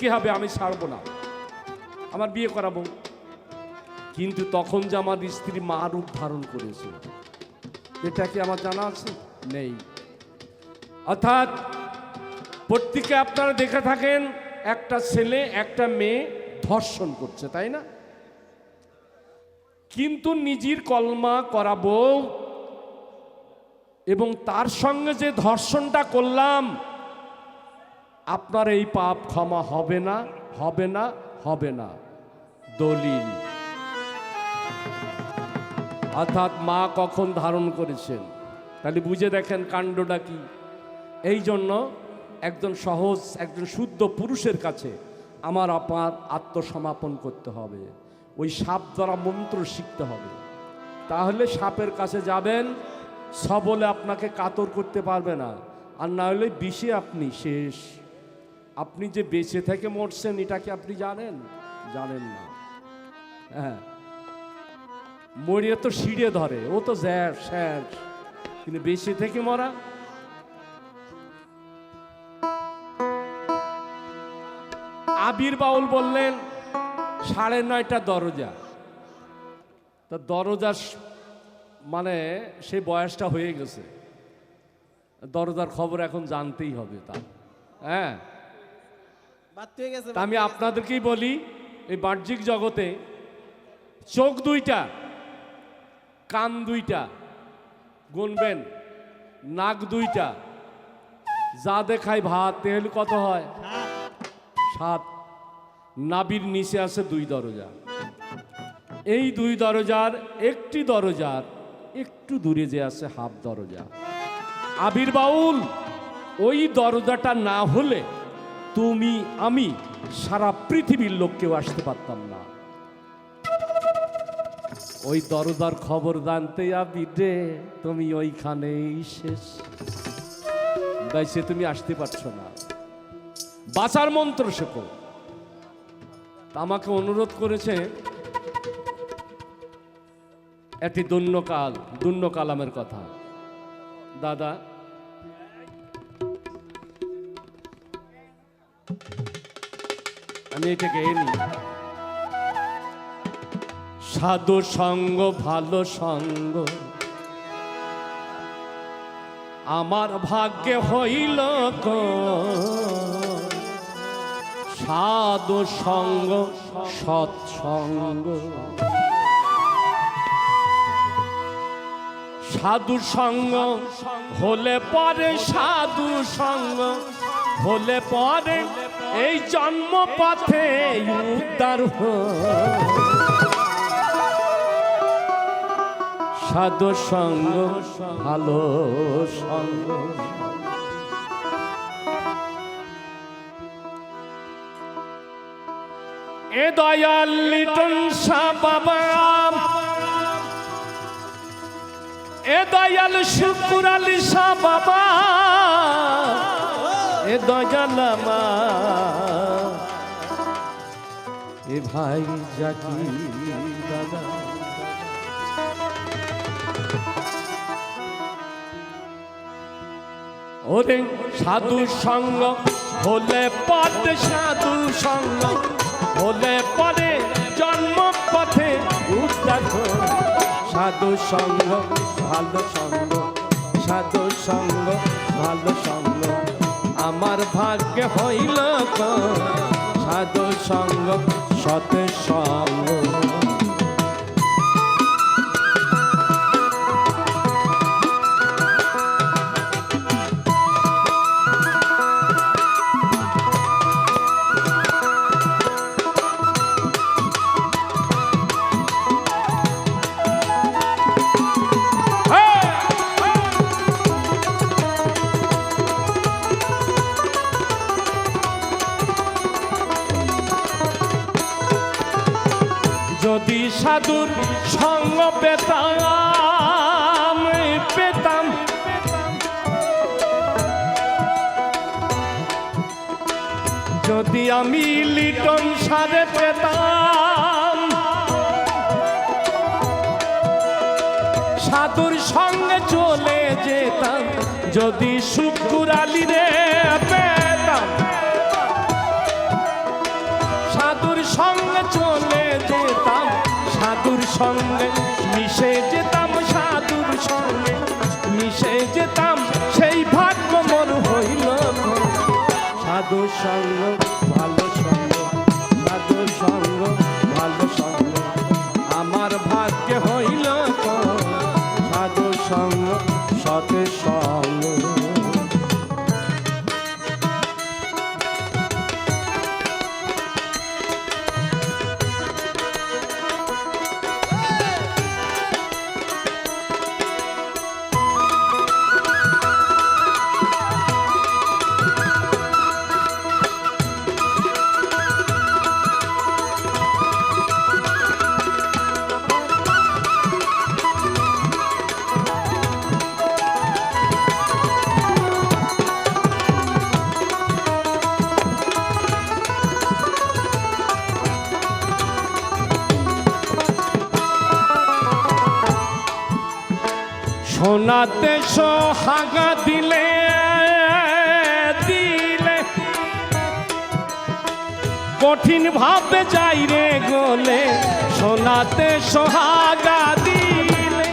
যেতে হবে আমি ছাড়বো না? আমার বিয়ে করাবো কিন্তু তখন যে আমার স্ত্রী মা রূপ ধারণ করেছে, এটা কি আমার জানা আছে? নেই। অর্থাৎ প্রত্যেকে আপনারা দেখে থাকেন, একটা ছেলে, একটা মেয়ে ধর্ষণ করছে, তাই না? কিন্তু নিজের কলমা করাবো এবং তার সঙ্গে যে ধর্ষণটা করলাম আপনার এই পাপ ক্ষমা হবে না হবে না হবে না। দলিল। অর্থাৎ মা কখন ধারণ করেছেন? তাহলে বুঝে দেখেন কাণ্ডটা কি। এই জন্য একজন সহজ, একজন শুদ্ধ পুরুষের কাছে আমার আপনার আত্মসমাপন করতে হবে। ওই সাপ দ্বারা মন্ত্র শিখতে হবে। তাহলে সাপের কাছে যাবেন, সবলে আপনাকে কাতর করতে পারবে না। আর না হলে বিষে আপনি শেষ। আপনি যে বেঁচে থেকে মরছেন, এটা কি আপনি জানেন? জানেন না। হ্যাঁ। মরিয়ে তো সিঁড়ে ধরে, ও তো জ্যাস স্যাস কিন্তু বেঁচে থেকে মরা? আবির বাউল বললেন, সাড়ে নয়টা দরজা। তা দরজা স- মানে সেই বয়সটা হয়ে গেছে। দরজার খবর এখন জানতেই হবে তার। হ্যাঁ? তা আমি আপনাদেরকেই বলি এই বাহ্যিক জগতে চোখ দুইটা কান দুইটা গুনবেন নাক দুইটা যা দেখায় ভাত তেল কত হয়? সাত। নাবির নিচে আছে দুই দরজা। এই দুই দরজার একটি দরজার একটু দূরে যে আছে হাফ দরজা। আবির বাউল ওই দরজাটা না হলে তুমি, আমি সারা পৃথিবীর লোক কেউ আসতে পারতাম না। ওই দরজার খবর জানতে আবির রে তুমি ওইখানেই শেষ। বাইসে তুমি আসতে পারছ না। বাঁচার মন্ত্র শেখো আমাকে অনুরোধ করেছে একটি দৈন্যকাল দৈন্য কালামের কথা। দাদা আমি সাধু সঙ্গ, ভালো সঙ্গ। আমার ভাগ্যে হইল সাধু সঙ্গ সৎসঙ্গ সাধু সঙ্গ, হলে পরে সাধু সঙ্গ, হলে পরে এই জন্ম পথে উদ্ধার সাধু সঙ্গ, ভালো সঙ্গ। এ দয়াল লিটন বাবা। এ দয়াল শুকুর আলী বাবা। এ দয়াল মা এ ভাই জাকি দাদা। ওরে সাধু সঙ্গ হলে পদ সাধু সঙ্গ, হলে পরে জন্ম পথে উদ্ধার। সাধু সঙ্গ, ভালো সঙ্গ, সাধু সঙ্গ, ভালো সঙ্গ। আমার ভাগ্যে হইল সাধু সঙ্গ সত সঙ্গ। সাধুর সঙ্গ পেতাম পেতাম। যদি আমি লিটন সারে পেতাম, সাধুর সঙ্গে চলে যেতাম। যদি শুকুর আলী রে পেতাম, সাধুর সঙ্গে চলে যেতাম। সাধুর সঙ্গে মিশে যেতাম সাধুর সঙ্গে, মিশে যেতাম, সেই ভাগ্য মোর হইল গো। সাধুর সঙ্গ, ভালো সঙ্গ সাধুর সঙ্গ, ভালো সঙ্গ, আমার ভাগ্যে হইল গো। সাধুর সঙ্গ সতের সঙ্গ সোনাতে সোহাগা দিলে দিলে। কঠিন ভাবে যাই রে গোলে সোনাতে সোহাগা দিলে।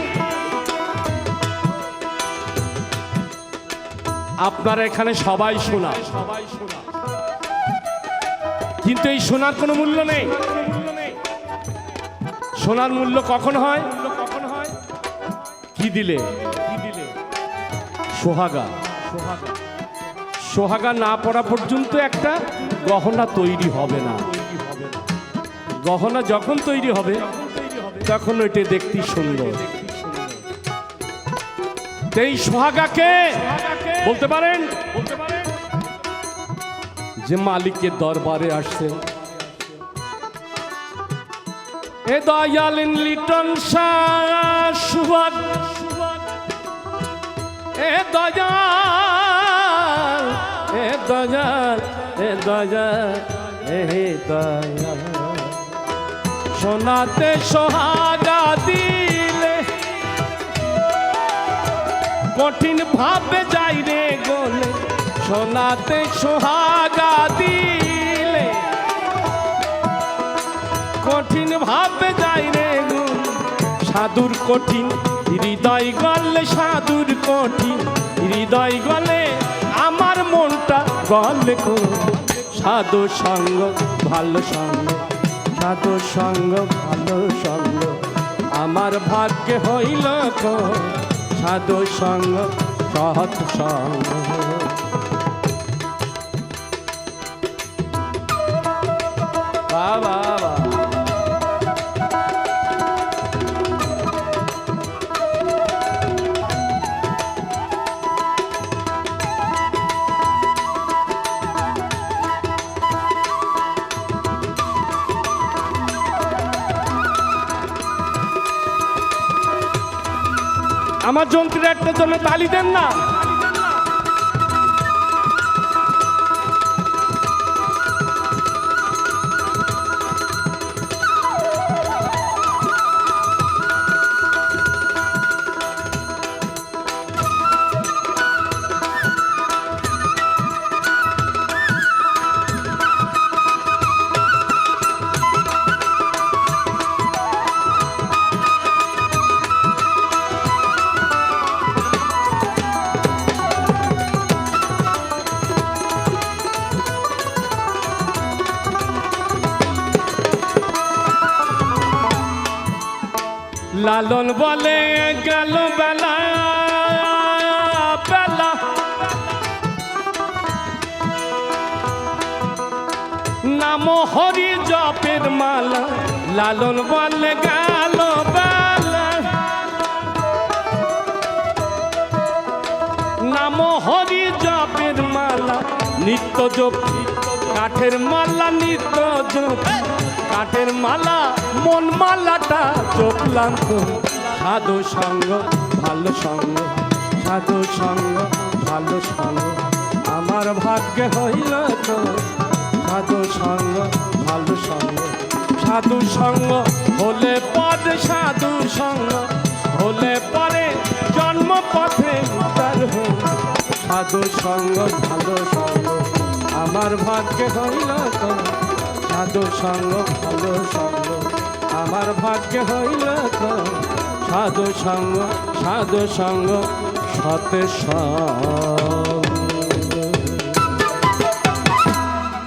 আপনারা এখানে সবাই শোনা সবাই শোনা কিন্তু এই সোনার কোনো মূল্য নেই। সোনার মূল্য কখন হয়? কি দিলে? সোহাগা। সোহাগা সোহাগা না পড়া পর্যন্ত একটা গহনা তৈরি হবে না। গহনা যখন তৈরি হবে, তখন ওইটা দেখতে সুন্দর। এই সোহাগাকে বলতে পারেন? যে মালিকের দরবারে আসছেন এ দয়ালিন লিটন শাহ এ দয়াল এ দয়াল এ দয়াল এ দয়াল। সোনাতে সোহাগা দিলে কঠিন ভাবে যাই রে গোলে। সোনাতে সোহাগা দিলে কঠিন ভাবে যাই রে সাধুর কঠিন, হৃদয় গলে সাধুর কঠিন, হৃদয় গলে আমার মনটা গলে সাধু সঙ্গ, ভালো সঙ্গ, সাধু সঙ্গ, ভালো সঙ্গ, আমার ভাগ্যে হইল সাধু সঙ্গ, সৎ সঙ্গ। বাবা। আমার যন্ত্রের একটা জন্য তালি দেন না। লালন বলে গেল বেলা বেলা। নাম হরি জপের মালা, লালন বলে গেল বেলা। নাম হরি জপের মালা, নিত্য জপ, কাঠের মালা, নিত্য জপ। কাঠের মালা, মন মালাটা চোখলাম তো সাধু সঙ্গ, ভালো সঙ্গ, সাধু সঙ্গ, ভালো সঙ্গ। আমার ভাগ্যে হইল তো সাধু সঙ্গ, ভালো সঙ্গ। সাধু সঙ্গ হলে পদ, সাধু সঙ্গ হলে পরে জন্ম পথে হই। সাধু সঙ্গ, ভালো সঙ্গ, আমার ভাগ্যে হইল তো সাধু সঙ্গ ভালো সঙ্গ। আমার ভাগ্য হইল সাধু সঙ্গ সাধু সঙ্গ সতে সঙ্গ